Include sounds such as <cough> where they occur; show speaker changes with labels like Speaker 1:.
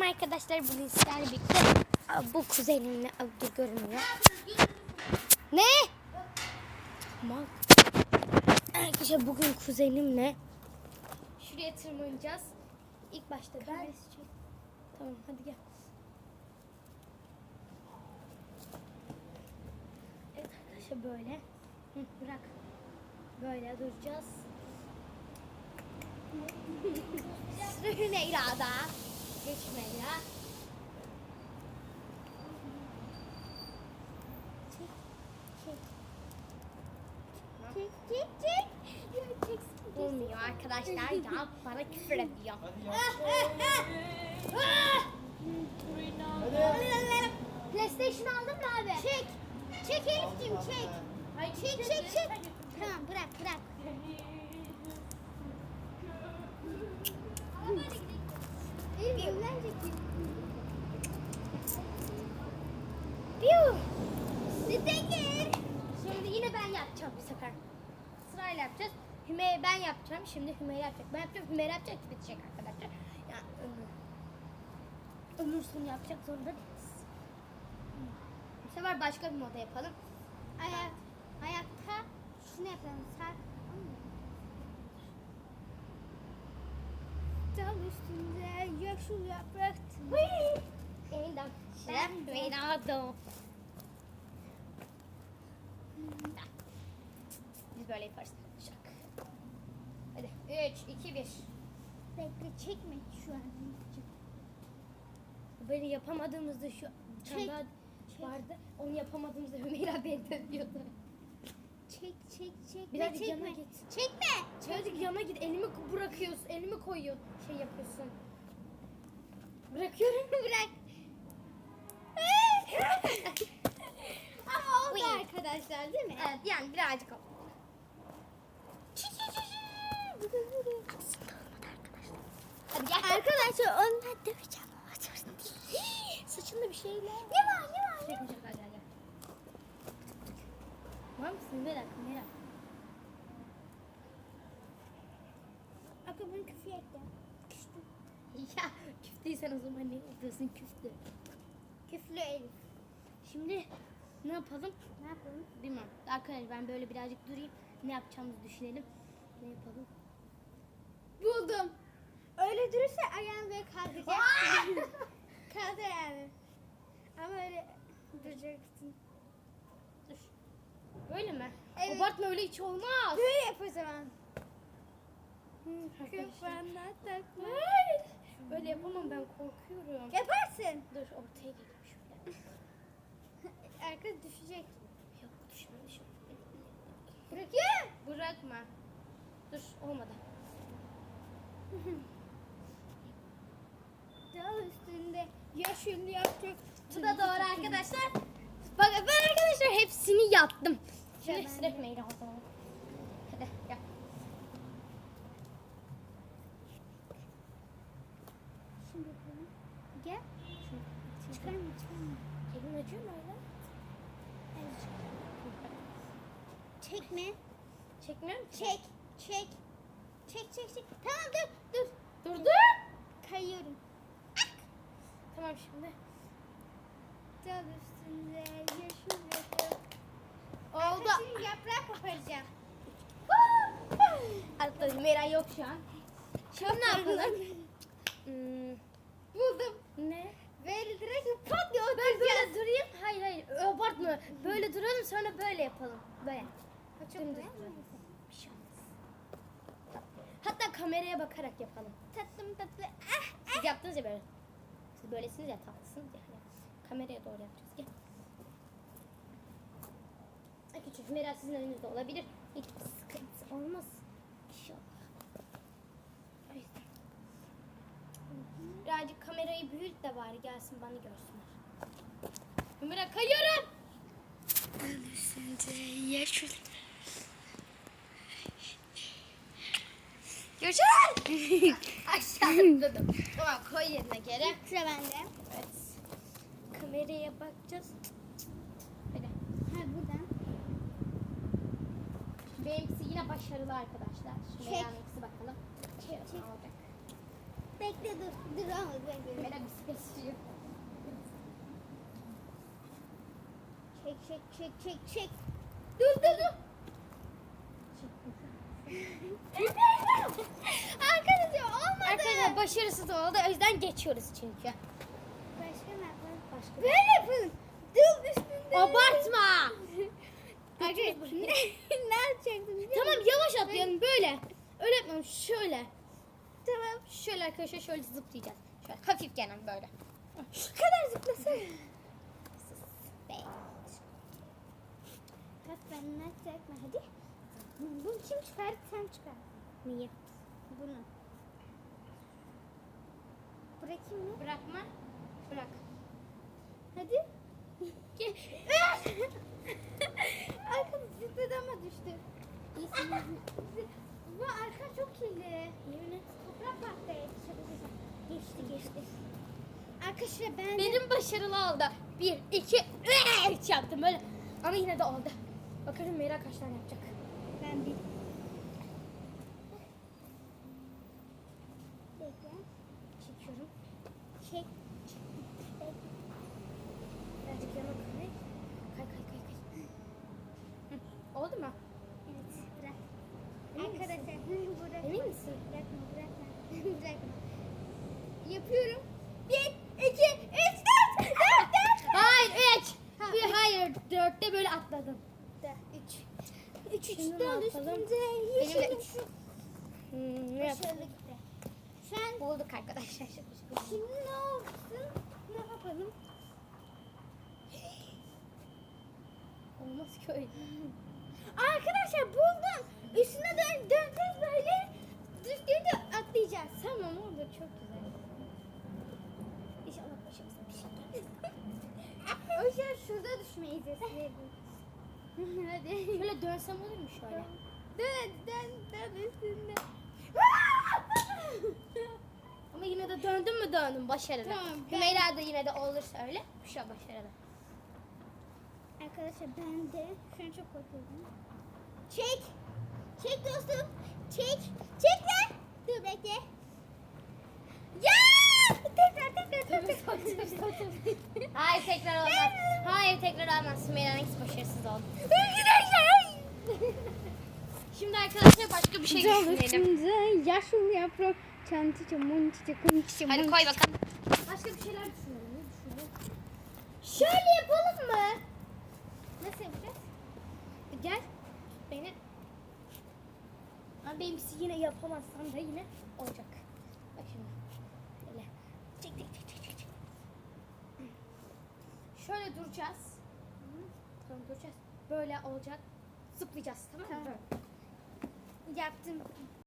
Speaker 1: Selam arkadaşlar. Bugün sizlerle birlikte bu kuzenimle Aa, dur görünmüyor. Ne? Mal. Arkadaşlar bugün kuzenimle şuraya tırmanacağız. İlk başta ben. Tamam hadi gel. Evet arkadaşlar böyle. Hı, bırak. Böyle duracağız. <laughs> Sıra Hümeyra'da. Geç Hümeyra. Çek, çek. Çek. Ya. Olmuyor arkadaşlar. Ya bana küfür ediyor. PlayStation aldın mı abi? Çek. Çek Elif'ciğim çek. Çek çek çek. Tamam bırak bırak. Elif evlenecek. Piu. Sitekir. Şimdi yine ben yapacağım bu sefer. Sırayla yapacağız. Hümeyra ben yapacağım. Şimdi Hümeyra yapacak. Ben yapacağım. Hümeyra yapacak. Bitecek arkadaşlar. Yani ömür. Ömür sonu yapacak zorunda değiliz. Bu sefer başka bir moda yapalım. Ayak, ayakta şunu yapalım. Sar. Dal üstünde yeşil yaprak. Yeniden. Ben Reynaldo. Biz böyle yaparız. Şak. Hadi. 3, 2, 1.
Speaker 2: Bekle çekme şu an.
Speaker 1: Böyle yapamadığımızda şu
Speaker 2: Çek.
Speaker 1: vardı. Onu yapamadığımızda Hümeyra <laughs> beni dövüyordu.
Speaker 2: Çek çek çek.
Speaker 1: Birazcık
Speaker 2: çekme.
Speaker 1: yana git.
Speaker 2: Çekme.
Speaker 1: Birazcık yana git. Elimi bırakıyorsun. Elimi koyuyorsun. Şey yapıyorsun. Bırakıyorum. <laughs>
Speaker 2: Bırak. <laughs> Ama oldu arkadaşlar değil mi?
Speaker 1: Evet yani birazcık oldu.
Speaker 2: Çi, çi, çi, çi. Bu da böyle. Arkadaşlar onunla döveceğim.
Speaker 1: Saçında bir şeyler.
Speaker 2: Ne var ne var?
Speaker 1: Hadi gel. Var mısın? Bir dakika Mera.
Speaker 2: Akı bunu küfür etti. Küstü. <laughs>
Speaker 1: Ya küfteysen o zaman ne yapıyorsun küftü?
Speaker 2: Küflü Elif.
Speaker 1: Şimdi ne yapalım?
Speaker 2: Ne yapalım?
Speaker 1: Bilmem. Arkadaşlar ben böyle birazcık durayım. Ne yapacağımızı düşünelim. Ne yapalım?
Speaker 2: Buldum. Öyle durursa ayağını böyle kaldıracaksın. <laughs> Kaldır ayağını. Ama öyle duracaksın.
Speaker 1: Dur. Böyle mi?
Speaker 2: Evet.
Speaker 1: Abartma öyle hiç olmaz.
Speaker 2: Böyle yap o zaman. Kafana takma.
Speaker 1: Böyle yapamam ben korkuyorum.
Speaker 2: Yaparsın.
Speaker 1: Dur ortaya geleyim şöyle. <laughs>
Speaker 2: Arka düşecek.
Speaker 1: Yok düşme düşme.
Speaker 2: Bırakıyorum.
Speaker 1: Bırakma. Dur olmadı. <laughs>
Speaker 2: Üstünde yeşil yapacak.
Speaker 1: Bu da doğru arkadaşlar. Bak ben arkadaşlar hepsini yaptım.
Speaker 2: Ya
Speaker 1: Şimdi sıra Hümeyra o zaman. Hadi gel.
Speaker 2: Şimdi yapalım. Gel. Çıkarma çıkarma.
Speaker 1: Elin acıyor mu öyle?
Speaker 2: Evet. Çekme.
Speaker 1: Çekmiyorum ki.
Speaker 2: Çek. Çek. Çek çek çek. Tamam dur dur.
Speaker 1: Dur dur.
Speaker 2: Kayıyorum.
Speaker 1: Tamam şimdi.
Speaker 2: Dal üstünde yeşil yapacak.
Speaker 1: Oldu.
Speaker 2: Şimdi yaprak koparacağım. <laughs>
Speaker 1: Arkadaşlar Hümeyra yok şu an. Şimdi ne yapalım? Hmm,
Speaker 2: Buldum.
Speaker 1: ne?
Speaker 2: Böyle direkt pat diye
Speaker 1: Ben böyle durayım. Hayır hayır abartma. Böyle duralım sonra böyle yapalım. Böyle.
Speaker 2: Çok
Speaker 1: Dümdüz
Speaker 2: güzel.
Speaker 1: duralım. Bir şey olmaz. Hatta kameraya bakarak yapalım.
Speaker 2: Tatlım tatlı. Ah,
Speaker 1: Siz yaptınız ya böyle. Siz böylesiniz ya tatlısınız ya. Yani kameraya doğru yapacağız. Gel. Küçük Hümeyra sizin önünüzde olabilir. Hiç sıkıntı olmaz. İnşallah. Birazcık kamerayı büyüt de bari gelsin bana görsünler. Hümeyra kayıyorum. Görüşürüz. Aşağı atladım. Tamam koy yerine geri.
Speaker 2: Sıra bende.
Speaker 1: Evet. Kameraya bakacağız. Böyle.
Speaker 2: Ha buradan.
Speaker 1: Benimkisi yine başarılı arkadaşlar.
Speaker 2: Şu
Speaker 1: Sümeyra'nınkisi bakalım. Şey olacak.
Speaker 2: Bekle dur. Dur ama ben
Speaker 1: Böyle bisiklet
Speaker 2: sürüyor. Çek çek çek
Speaker 1: çek çek. Oldu. O yüzden geçiyoruz çünkü.
Speaker 2: Başka ne yapalım?
Speaker 1: Başka.
Speaker 2: Böyle yapın. Dıl üstünde.
Speaker 1: Abartma. <laughs>
Speaker 2: Arkadaşlar <laughs> ne, ne biliyor <laughs>
Speaker 1: Tamam yavaş atlayalım böyle. Öyle yapmam şöyle.
Speaker 2: Tamam.
Speaker 1: Şöyle arkadaşlar şöyle zıplayacağız. Şöyle hafif gelen böyle.
Speaker 2: Şu kadar zıplasana.
Speaker 1: Be.
Speaker 2: Kaç ben ne çekme hadi. Bunu kim çıkar? Sen çıkar.
Speaker 1: Niye?
Speaker 2: Bunu. Bırakayım mı?
Speaker 1: Bırakma. Bırak.
Speaker 2: Hadi.
Speaker 1: Gel. <laughs>
Speaker 2: Arkam zıpladı ama düştü. Bu arka çok kirli.
Speaker 1: Yemin et.
Speaker 2: Toprak battı. Geçti geçti. Arkadaşlar ben
Speaker 1: Benim başarılı oldu. Bir, iki, üç yaptım böyle. Ama yine de oldu. Bakalım Meyra kaç tane yapacak.
Speaker 2: ben bir. Bekle.
Speaker 1: Çekiyorum.
Speaker 2: Çek.
Speaker 1: Birazcık yana kay. Kay kay kay kay. Oldu mu?
Speaker 2: Evet bırak.
Speaker 1: Emin misin?
Speaker 2: Arkadaşlar bırak.
Speaker 1: Emin misin?
Speaker 2: Bırakma bırakma. <laughs> bırakma. Yapıyorum. Bir, iki, üç, dört. Dört, dört.
Speaker 1: Hayır üç.
Speaker 2: Ha,
Speaker 1: Bir,
Speaker 2: üç.
Speaker 1: hayır dörtte böyle atladım.
Speaker 2: Dört, Üç. Üç, üç,
Speaker 1: Şimdi ne
Speaker 2: dört
Speaker 1: yapalım?
Speaker 2: üstünde.
Speaker 1: Benim de üç. Hmm, ne yapalım?
Speaker 2: An
Speaker 1: Bulduk arkadaşlar.
Speaker 2: Şimdi ne olsun? Ne yapalım?
Speaker 1: Olmaz ki öyle.
Speaker 2: Arkadaşlar buldum. Üstüne dön, döneceğiz böyle. Düzgünce atlayacağız.
Speaker 1: Tamam oldu çok güzel.
Speaker 2: İnşallah başımıza bir şey gelmez. <laughs> o yüzden şurada düşmeyiz. <laughs> Hadi.
Speaker 1: Şöyle dönsem olur mu şöyle?
Speaker 2: Dön, dön, dön üstünde. <laughs>
Speaker 1: Ama yine de döndüm mü döndüm başarılı.
Speaker 2: Tamam, ben-
Speaker 1: Hümeyra da yine de olursa öyle. Şu an başarılı.
Speaker 2: Arkadaşlar ben de şu an çok korkuyorum. Çek. Çek dostum. Çek. Çek lan. Dur bekle. Ya! Tekrar tekrar tekrar.
Speaker 1: Hayır tekrar olmaz. Hayır tekrar olmaz. Hümeyra'nın ikisi başarısız oldu. Şimdi arkadaşlar başka bir şey düşünelim.
Speaker 2: Şimdi yaşlı yaprak çantiçe montiçe kontiçe
Speaker 1: Hadi koy bakalım. Başka bir şeyler düşünelim. Ne düşünelim?
Speaker 2: Şöyle yapalım mı? Nasıl yapacağız?
Speaker 1: Gel. Tut Beni. Ama benimkisi yine yapamazsam da yine olacak. Bak şimdi. Böyle. Çek çek çek çek çek. Şöyle duracağız. Tamam duracağız. Böyle olacak. Zıplayacağız tamam mı?
Speaker 2: Tamam. Yaptım.